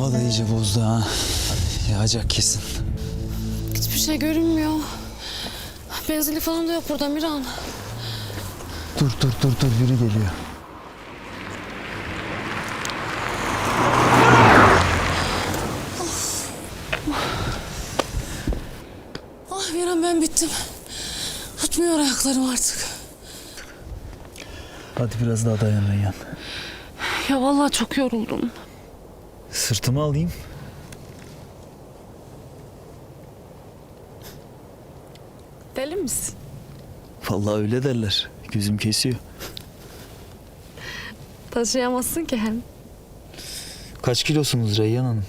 Hava da iyice bozdu ha. Yağacak kesin. Hiçbir şey görünmüyor. Benzinli falan da yok burada Miran. Dur dur dur dur biri geliyor. Ah Miran ben bittim. Tutmuyor ayaklarım artık. Hadi biraz daha dayan Reyhan. Ya vallahi çok yoruldum. Sırtımı alayım. Deli misin? Vallahi öyle derler. Gözüm kesiyor. Taşıyamazsın ki hem. Kaç kilosunuz Reyhan Hanım?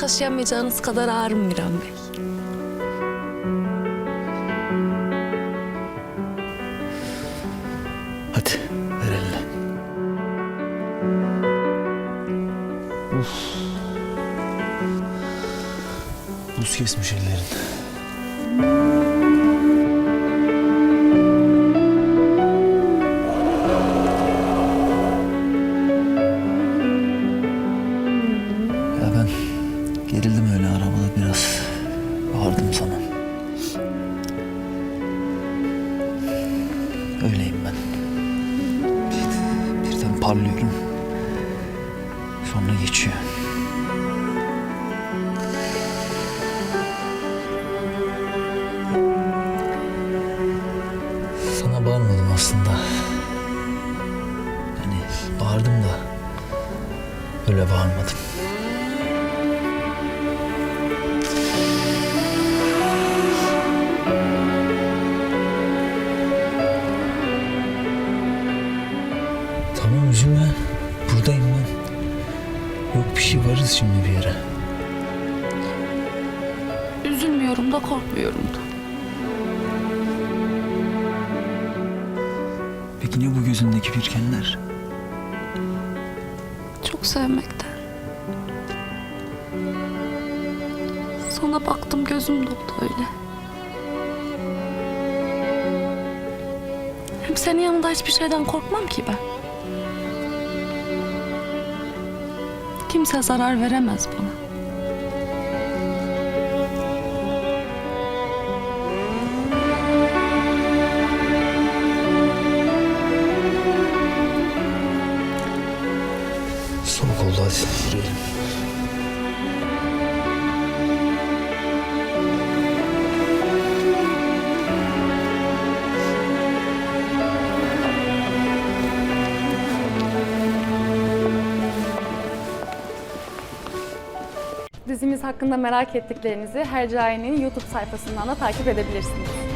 Taşıyamayacağınız kadar ağırım Miran Bey. Buz kesmiş ellerin. Ya ben gerildim öyle arabada biraz. Bağırdım sana. Öyleyim ben. Bir- Birden parlıyorum. Sonra geçiyor. Öyle bağırmadım. Tamam üzülme. Buradayım ben. Yok bir şey varız şimdi bir yere. Üzülmüyorum da korkmuyorum da. Peki ne bu gözündeki birkenler? Sevmekten. Sana baktım gözüm doldu öyle. Hem senin yanında hiçbir şeyden korkmam ki ben. Kimse zarar veremez bana. Oldu hadi. Dizimiz hakkında merak ettiklerinizi Hercai'nin YouTube sayfasından da takip edebilirsiniz.